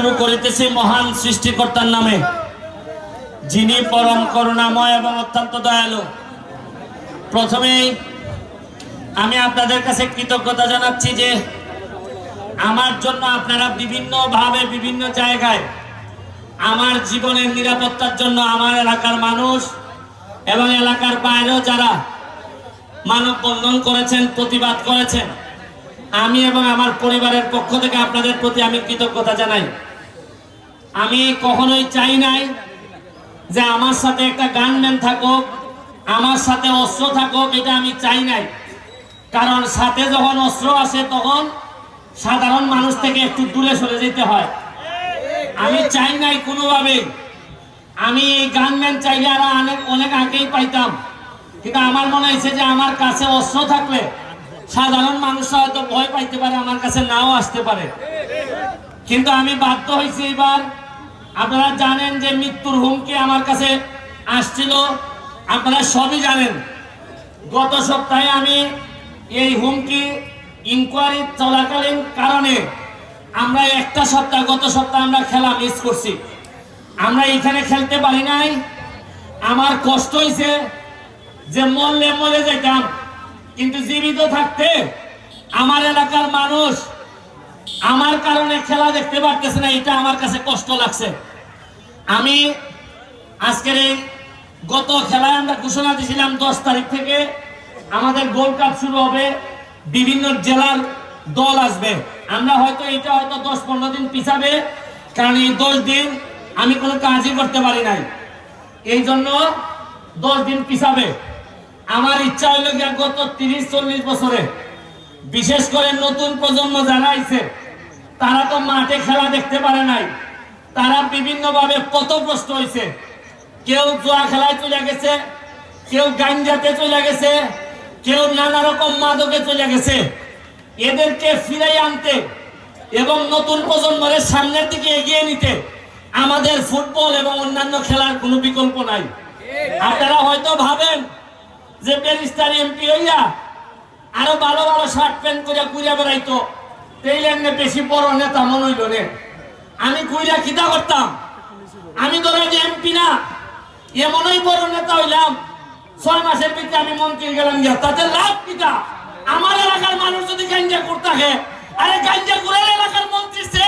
শুরু করিতেছি মহান সৃষ্টিকর্তার নামে, যিনি পরম করুণাময় এবং অত্যন্ত দয়ালু। প্রথমেই আমি আপনাদের কাছে কৃতজ্ঞতা জানাচ্ছি যে আমার জন্য আপনারা বিভিন্নভাবে বিভিন্ন জায়গায় আমার জীবনের নিরাপত্তার জন্য আমার এলাকার মানুষ এবং এলাকার বাইরেও যারা মানববন্ধন করেছেন, প্রতিবাদ করেছেন, আমি এবং আমার পরিবারের পক্ষ থেকে আপনাদের প্রতি আমি কৃতজ্ঞতা জানাই। আমি কখনোই চাই নাই যে আমার সাথে একটা গানম্যান থাকুক, আমার সাথে অস্ত্র থাকুক, এটা আমি চাই নাই। কারণ সাথে যখন অস্ত্র আসে তখন সাধারণ মানুষ থেকে একটু দূরে সরে যেতে হয়। আমি চাই নাই কোনোভাবে। আমি এই গানম্যান চাইলে আর অনেক অনেক আগেই পাইতাম। কিন্তু আমার মনে হয়েছে যে আমার কাছে অস্ত্র থাকলে সাধারণ মানুষরা হয়তো ভয় পাইতে পারে, আমার কাছে নাও আসতে পারে। কিন্তু আমি বাধ্য হয়েছি এবার আপনারা জানেন যে মৃত্যুর হুমকি আমার কাছে আসছিল। আপনারা সবই জানেন। গত সপ্তাহে আমি এই হুমকি ইনকোয়ারি চলাকালীন কারণে আমরা একটা সপ্তাহ, গত সপ্তাহে আমরা খেলা মিস করছি। আমরা এখানে খেলতে পারি নাই। আমার কষ্ট হয়েছে যে মরলে মরে যেতাম কিন্তু জীবিত থাকতে আমার এলাকার মানুষ আমার কারণে খেলা দেখতে পারতেছে না, এটা আমার কাছে কষ্ট লাগছে। আমি আজকের এই গত খেলায় আমরা ঘোষণা দিয়েছিলাম, দশ তারিখ থেকে আমাদের গোল্ড কাপ শুরু হবে, বিভিন্ন জেলার দল আসবে। আমরা হয়তো এটা হয়তো দশ পনেরো দিন পিছাবে, কারণ এই দশ দিন আমি কোনো কাজই করতে পারি নাই। এই জন্য দশ দিন পিছাবে। আমার ইচ্ছা হইল গত তিরিশ, চল্লিশ বছরে বিশেষ করে নতুন প্রজন্ম জানাইছে তারা তো মাঠে খেলা দেখতে পারে নাই। তারা বিভিন্নভাবে পথভ্রষ্ট হয়েছে কেউ জুয়া খেলায় চলে গেছে, কেউ গাঞ্জাতে চলে গেছে, কেউ নানা রকম মাদকে চলে গেছে। এদেরকে ফিরাই আনতে এবং নতুন প্রজন্মের সামনের দিকে এগিয়ে নিতে আমাদের ফুটবল এবং অন্যান্য খেলার কোনো বিকল্প নাই। আপনারা হয়তো ভাবেন যে ব্যারিস্টার এমপি হইয়া আরও ভালো ভালো শার্ট প্যান্ট করে ঘুরে বেড়াইতো। তেইলেন বেশি বড় নেতা মনে হইল রে আমি ঘুরে খিদা করতাম। আমি ধরেন এমপি না, এমনই বড় নেতা হইলাম, ছয় মাসের ভিতরে আমি মন্ত্রী গেলাম গিয়া। তাতে লাভ কিটা আমার এলাকার মানুষ যদি গাঞ্জা করতে আরে গাঞ্জা করে এলাকার মন্ত্রী সে,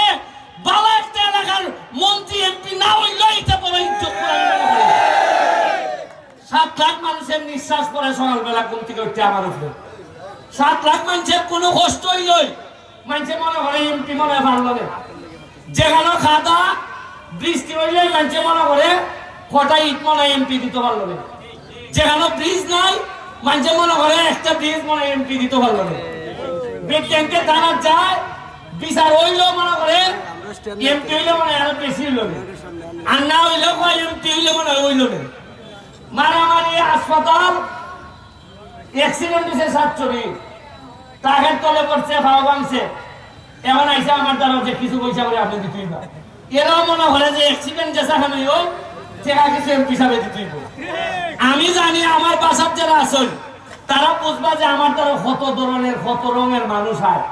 ভালো একটা এলাকার মন্ত্রী, এমপি না হইল এটা বড় ইজ্জত করে করি। সাত লাখ মানুষের নিঃশ্বাস পড়ে সকালবেলা ঘুম থেকে উঠতে আমার উপরে। সাত লাখ মানুষের কোনো কষ্ট হইলই। মানুষে মনে করে এমপি মনে হয় ভালো লাগে। যেখানে খাদা বৃষ্টি হইলে মানুষে মনে করে কটা ইট মনে এমপি দিতে ভালো না যেখানে ব্রিজ নাই মানুষে মনে করে একটা ব্রিজ মনে এমপি দিতে পারল না ব্রিজ ট্যাঙ্কে টানা যায়, বিচার হইলেও মনে করে এমপি হইলে মনে আরও বেশি হইল। আর না হইলেও কয় এমপি হইলে মনে হইল না মারামারি, হাসপাতাল অ্যাক্সিডেন্ট হয়েছে সাতচুরি টাকার তলে পড়ছে ভাও ভাঙছে। এমন আইসে আমার দ্বারা যে কিছু পয়সা করে আপনি দিতেই না এরাও মনে হলে যে অ্যাক্সিডেন্ট যেসা সেখানে ওই সেখানে কিছু এমপি হিসাবে দিতেই আমি জানি আমার বাসার যারা আছেন, তারা বুঝবা যে আমার দ্বারা কত ধরনের, কত রঙের মানুষ হয়।